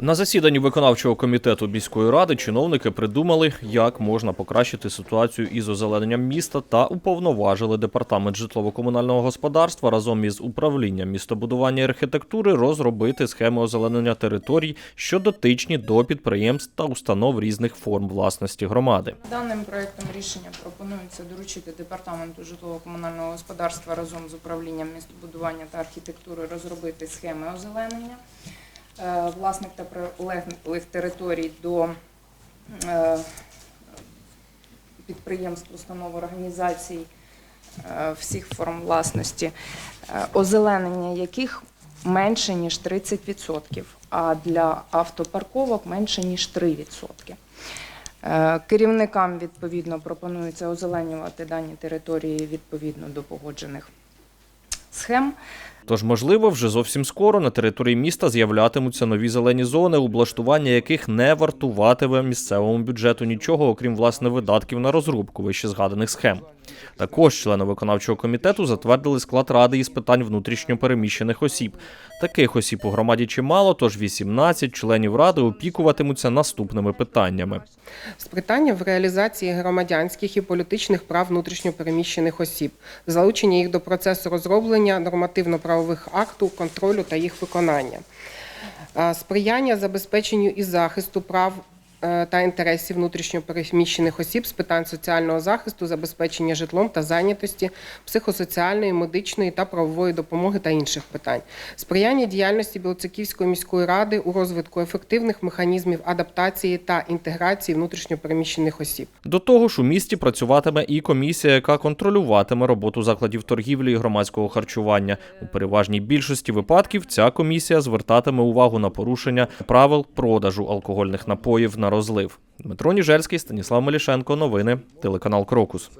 На засіданні виконавчого комітету міської ради чиновники придумали, як можна покращити ситуацію із озелененням міста та уповноважили департамент житлово-комунального господарства разом із управлінням містобудування і архітектури розробити схеми озеленення територій, що дотичні до підприємств та установ різних форм власності громади. Даним проектом рішення пропонується доручити департаменту житлово-комунального господарства разом з управлінням містобудування та архітектури розробити схеми озеленення е, власних та прилеглих територій до е, підприємств, установ, організацій е, всіх форм власності, озеленення яких менше ніж 30%, а для автопарковок менше ніж 3%. Е, Керівникам відповідно пропонується озеленювати дані території відповідно до погоджених схем. Тож, можливо, вже зовсім скоро на території міста з'являтимуться нові зелені зони, облаштування яких не вартуватиме місцевому бюджету нічого, окрім власне видатків на розробку вище згаданих схем. Також члени виконавчого комітету затвердили склад ради із питань внутрішньо переміщених осіб. Таких осіб у громаді чимало, тож 18 членів ради опікуватимуться наступними питаннями. з питання в реалізації громадянських і політичних прав внутрішньопереміщених осіб, залучення їх до процесу розроблення нормативно-правових актів, контролю та їх виконання, Е, сприяння забезпеченню і захисту прав та інтересів внутрішньопереміщених осіб з питань соціального захисту, забезпечення житлом та зайнятості, психосоціальної, медичної та правової допомоги та інших питань, сприяння діяльності Білоцерківської міської ради у розвитку ефективних механізмів адаптації та інтеграції внутрішньопереміщених осіб. До того ж, у місті працюватиме і комісія, яка контролюватиме роботу закладів торгівлі і громадського харчування. У переважній більшості випадків ця комісія звертатиме увагу на порушення правил продажу алкогольних напоїв на розлив. Дмитро Ніжельський, Станіслав Мелішенко. Новини. Телеканал Крокус.